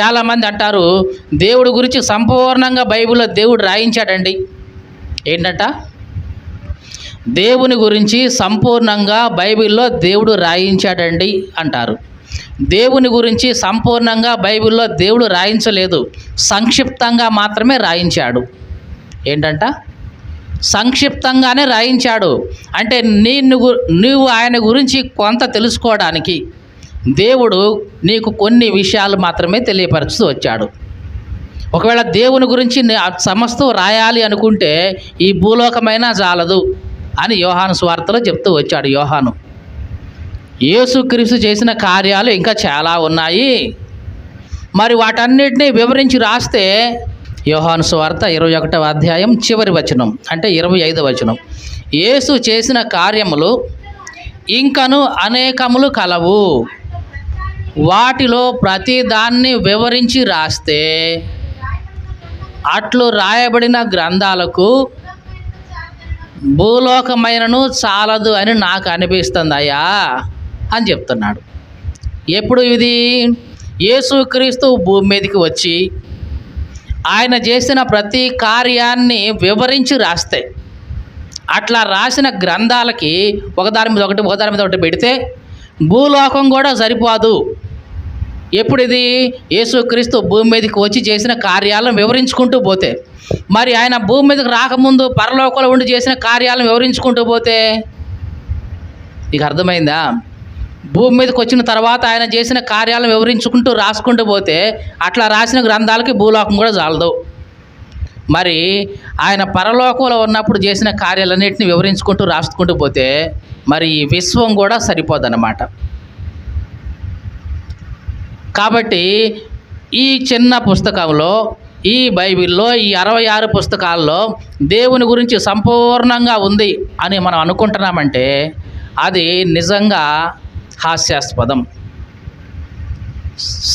చాలామంది అంటారు దేవుడి గురించి సంపూర్ణంగా బైబిల్లో దేవుడు రాయించాడండి. ఏంటంట? దేవుని గురించి సంపూర్ణంగా బైబిల్లో దేవుడు రాయించాడండి అంటారు. దేవుని గురించి సంపూర్ణంగా బైబిల్లో దేవుడు రాయించలేదు. సంక్షిప్తంగా మాత్రమే రాయించాడు. ఏంటంట? సంక్షిప్తంగానే రాయించాడు. అంటే నిన్ను గు- నీవు ఆయన గురించి కొంత తెలుసుకోవడానికి దేవుడు నీకు కొన్ని విషయాలు మాత్రమే తెలియపరుస్తూ వచ్చాడు. ఒకవేళ దేవుని గురించి నే- సమస్తం రాయాలి అనుకుంటే ఈ భూలోకమైనా చాలదు అని యోహాను స్వార్థలో చెప్తూ వచ్చాడు యోహాను. యేసుక్రీస్తు చేసిన కార్యాలు ఇంకా చాలా ఉన్నాయి. మరి వాటన్నిటినీ వివరించి రాస్తే యోహాను స్వార్థ ఇరవై ఒకటవ అధ్యాయం చివరి వచనం అంటే ఇరవై ఐదవ వచనం. యేసు చేసిన కార్యములు ఇంకను అనేకములు కలవు. వాటిలో ప్రతిదాన్ని వివరించి రాస్తే అట్లు రాయబడిన గ్రంథాలకు భూలోకమైనను చాలదు అని నాకు అనిపిస్తుంది అయ్యా అని చెప్తున్నాడు. ఎప్పుడు ఇది? యేసుక్రీస్తు భూమి మీదకి వచ్చి ఆయన చేసిన ప్రతి కార్యాన్ని వివరించి రాస్తే. అట్లా రాసిన గ్రంథాలకి ఒకదాని మీద ఒకటి ఒకదాని మీద ఒకటి పెడితే భూలోకం కూడా సరిపోదు. ఎప్పుడు ఇది యేసుక్రీస్తు భూమి మీదకి వచ్చి చేసిన కార్యాలను వివరించుకుంటూ పోతే. మరి ఆయన భూమి మీదకి రాకముందు పరలోకంలో ఉండి చేసిన కార్యాలను వివరించుకుంటూ పోతే? నీకు అర్థమైందా? భూమి మీదకి వచ్చిన తర్వాత ఆయన చేసిన కార్యాలను వివరించుకుంటూ రాసుకుంటూ పోతే అట్లా రాసిన గ్రంథాలకి భూలోకం కూడా చాలదు. మరి ఆయన పరలోకంలో ఉన్నప్పుడు చేసిన కార్యాలన్నింటినీ వివరించుకుంటూ రాసుకుంటూ పోతే మరి ఈ విశ్వం కూడా సరిపోదన్నమాట. కాబట్టి ఈ చిన్న పుస్తకంలో ఈ బైబిల్లో ఈ అరవై ఆరు పుస్తకాల్లో దేవుని గురించి సంపూర్ణంగా ఉంది అని మనం అనుకుంటున్నామంటే అది నిజంగా హాస్యాస్పదం.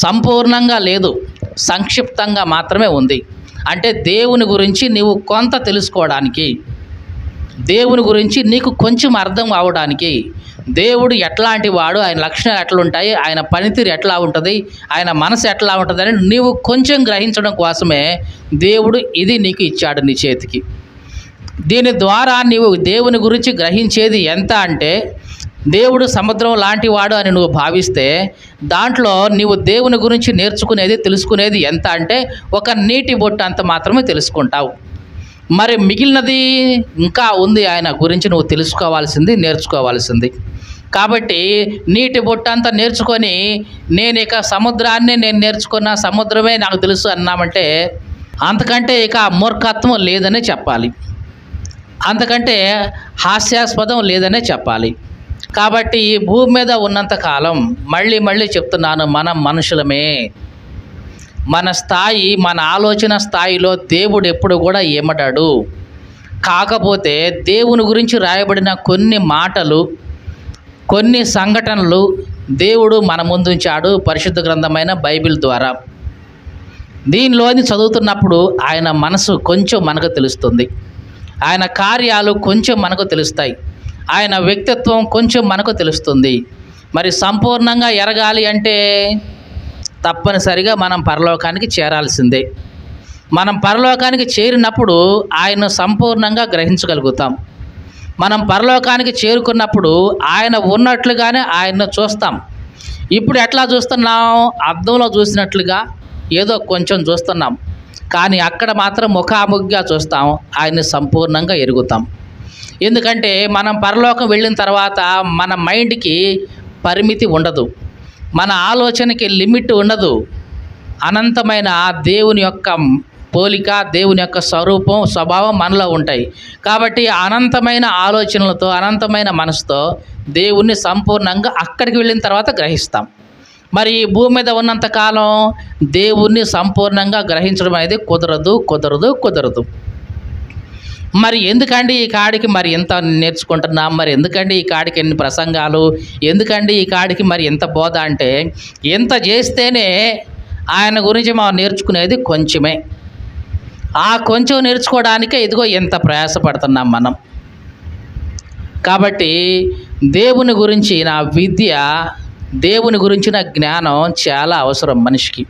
సంపూర్ణంగా లేదు సంక్షిప్తంగా మాత్రమే ఉంది. అంటే దేవుని గురించి నీవు కొంత తెలుసుకోవడానికి దేవుని గురించి నీకు కొంచెం అర్థం అవడానికి దేవుడు ఎట్లాంటి వాడు ఆయన లక్షణాలు ఎట్లా ఉంటాయి ఆయన పనితీరు ఎట్లా ఉంటుంది ఆయన మనసు ఎట్లా ఉంటుందని నీవు కొంచెం గ్రహించడం కోసమే దేవుడు ఇది నీకు ఇచ్చాడు నీ చేతికి. దీని ద్వారా నీవు దేవుని గురించి గ్రహించేది ఎంత అంటే దేవుడు సముద్రం లాంటి వాడు అని నువ్వు భావిస్తే దాంట్లో నీవు దేవుని గురించి నేర్చుకునేది తెలుసుకునేది ఎంత అంటే ఒక నీటి బొట్టు అంత మాత్రమే తెలుసుకుంటావు. మరి మిగిలినది ఇంకా ఉంది ఆయన గురించి నువ్వు తెలుసుకోవాల్సింది నేర్చుకోవాల్సింది. కాబట్టి నీటి బొట్టు అంతా నేర్చుకొని నేను ఇక సముద్రాన్ని నేను నేర్చుకున్న సముద్రమే నాకు తెలుసు అన్నామంటే అంతకంటే ఇక మూర్ఖత్వం లేదనే చెప్పాలి. అంతకంటే హాస్యాస్పదం లేదనే చెప్పాలి. కాబట్టి ఈ భూమి మీద ఉన్నంత కాలం మళ్ళీ మళ్ళీ చెప్తున్నాను మనం మనుషులమే. మన స్థాయి మన ఆలోచన స్థాయిలో దేవుడు ఎప్పుడు కూడా ఏమటాడు? కాకపోతే దేవుని గురించి రాయబడిన కొన్ని మాటలు కొన్ని సంఘటనలు దేవుడు మన ముందుంచాడు పరిశుద్ధ గ్రంథమైన బైబిల్ ద్వారా. దీనిలోని చదువుతున్నప్పుడు ఆయన మనసు కొంచెం మనకు తెలుస్తుంది. ఆయన కార్యాలు కొంచెం మనకు తెలుస్తాయి. ఆయన వ్యక్తిత్వం కొంచెం మనకు తెలుస్తుంది. మరి సంపూర్ణంగా ఎరగాలి అంటే తప్పనిసరిగా మనం పరలోకానికి చేరాల్సిందే. మనం పరలోకానికి చేరినప్పుడు ఆయన సంపూర్ణంగా గ్రహించగలుగుతాం. మనం పరలోకానికి చేరుకున్నప్పుడు ఆయన ఉన్నట్లుగానే ఆయన్ను చూస్తాం. ఇప్పుడు ఎట్లా చూస్తున్నాం? అద్దంలో చూసినట్లుగా ఏదో కొంచెం చూస్తున్నాం. కానీ అక్కడ మాత్రం ముఖాముఖిగా చూస్తాం. ఆయన్ని సంపూర్ణంగా ఎరుగుతాం. ఎందుకంటే మనం పరలోకం వెళ్ళిన తర్వాత మన మైండ్కి పరిమితి ఉండదు. మన ఆలోచనకి లిమిట్ ఉండదు. అనంతమైన దేవుని యొక్క పోలిక దేవుని యొక్క స్వరూపం స్వభావం మనలో ఉంటాయి. కాబట్టి అనంతమైన ఆలోచనలతో అనంతమైన మనసుతో దేవుణ్ణి సంపూర్ణంగా అక్కడికి వెళ్ళిన తర్వాత గ్రహిస్తాం. మరి ఈ భూమి మీద ఉన్నంతకాలం దేవుణ్ణి సంపూర్ణంగా గ్రహించడం అనేది కుదరదు కుదరదు కుదరదు. మరి ఎందుకండి ఈ కాడికి మరి ఎంత నేర్చుకుంటున్నాం? మరి ఎందుకండి ఈ కాడికి ఎన్ని ప్రసంగాలు? ఎందుకండి ఈ కాడికి మరి ఎంత బోధ అంటే ఎంత చేస్తేనే ఆయన గురించి మనం నేర్చుకునేది కొంచెమే. ఆ కొంచెం నేర్చుకోవడానికే ఇదిగో ఎంత ప్రయాసపడుతున్నాం మనం. కాబట్టి దేవుని గురించి నా విద్య దేవుని గురించిన జ్ఞానం చాలా అవసరం మనిషికి.